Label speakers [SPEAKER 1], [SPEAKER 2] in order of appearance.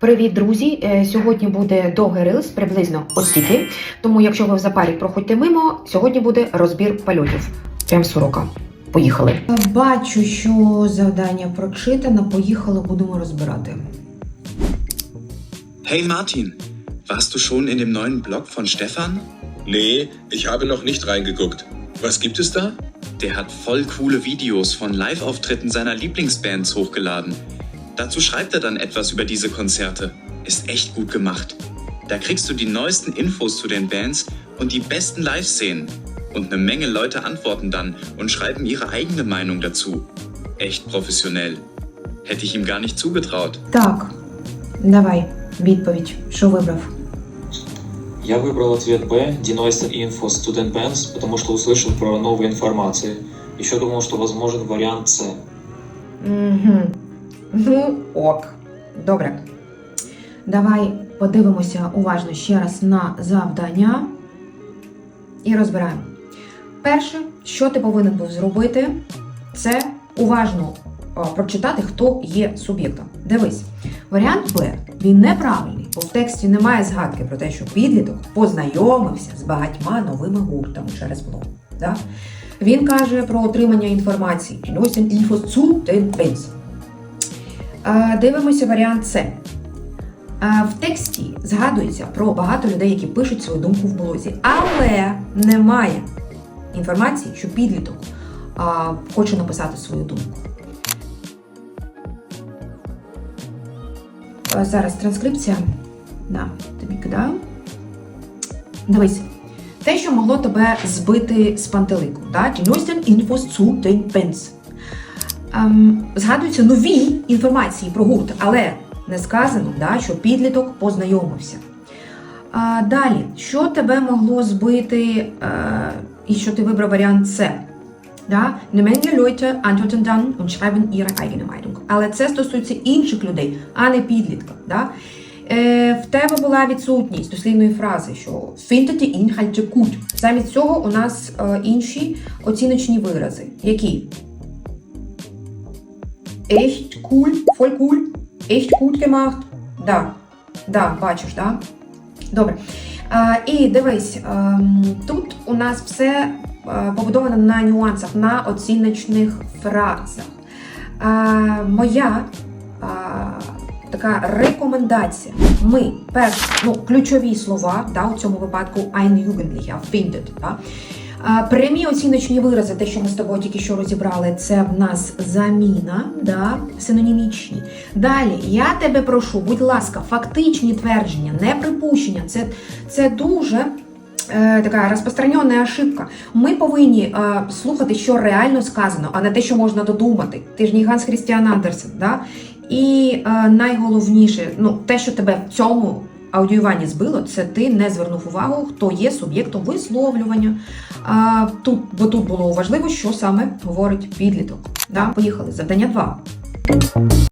[SPEAKER 1] Привіт, друзі! Е, Сьогодні буде довгий рилс, приблизно ось. Тому, якщо ви в запарі проходьте мимо, сьогодні буде розбір польотів. Прям з урока. Поїхали.
[SPEAKER 2] Бачу, що завдання прочитано. Поїхали, будемо розбирати.
[SPEAKER 3] Hey Martin, warst du schon in dem neuen Blog von Stefan?
[SPEAKER 4] Nee, ich habe noch nicht reingeguckt. Was gibt es da?
[SPEAKER 3] Der hat voll coole Videos von Live-Auftritten seiner Lieblingsbands hochgeladen. Dazu schreibt er dann etwas über diese Konzerte. Ist echt gut gemacht. Da kriegst du die neuesten Infos zu den Bands und die besten Live-Szenen. Und eine Menge Leute antworten dann und schreiben ihre eigene Meinung dazu. Echt professionell. Hätte ich ihm gar nicht zugetraut.
[SPEAKER 2] Так, давай, відповідь. Що вибрав?
[SPEAKER 5] Я выбрал ответ Б, Die neueste Info Student Bands, потому что услышал про новые информации. Еще думал, что возможен вариант С.
[SPEAKER 2] Угу. Ну, ок. Добре. Давай подивимося уважно ще раз на завдання і розбираємо. Перше, що ти повинен був зробити, це уважно а, прочитати, хто є суб'єктом. Дивись, варіант Б він неправильний, бо в тексті немає згадки про те, що підліток познайомився з багатьма новими гуртами через блог. Да? Він каже про отримання інформації. Die neuesten Дивимося варіант С. В тексті згадується про багато людей, які пишуть свою думку в блозі, але немає інформації, що підліток хоче написати свою думку. Зараз транскрипція. Да, тобі кидаю. Дивись. Те, що могло тебе збити з пантелику. Infos zu den Bands. Ем, згадуються нові інформації про гурт, але не сказано, да, що підліток познайомився. А, далі, що тебе могло збити, е, і що ти вибрав варіант С? Але це стосується інших людей, а не підлітка. Да? Е, в тебе була відсутність дослівної фрази, що findet Inhalte. Замість цього у нас е, інші оціночні вирази. Які? Echt cool, voll cool, echt gut gemacht. Да, да, бачиш, да? Добре. І дивись, ем, тут у нас все е, побудовано на нюансах, на оціночних фразах. Моя така рекомендація. Ми перше, ну, ключові слова да, у цьому випадку ein Jugendlicher findet. Да? Прямі оціночні вирази, те, що ми з тобою тільки що розібрали, це в нас заміна, да, синонімічні. Далі, я тебе прошу, будь ласка, фактичні твердження, не припущення. Це, це дуже е, така розпространена ошибка. Ми повинні е, слухати, що реально сказано, а не те, що можна додумати. Ти ж не Ганс Хрістіан Андерсен. Да? І е, найголовніше, ну, те, що тебе в цьому аудіюванні збило, це ти не звернув увагу, хто є суб'єктом висловлювання. А, тут, бо тут було важливо, що саме говорить підліток. Да? Поїхали. Завдання 2.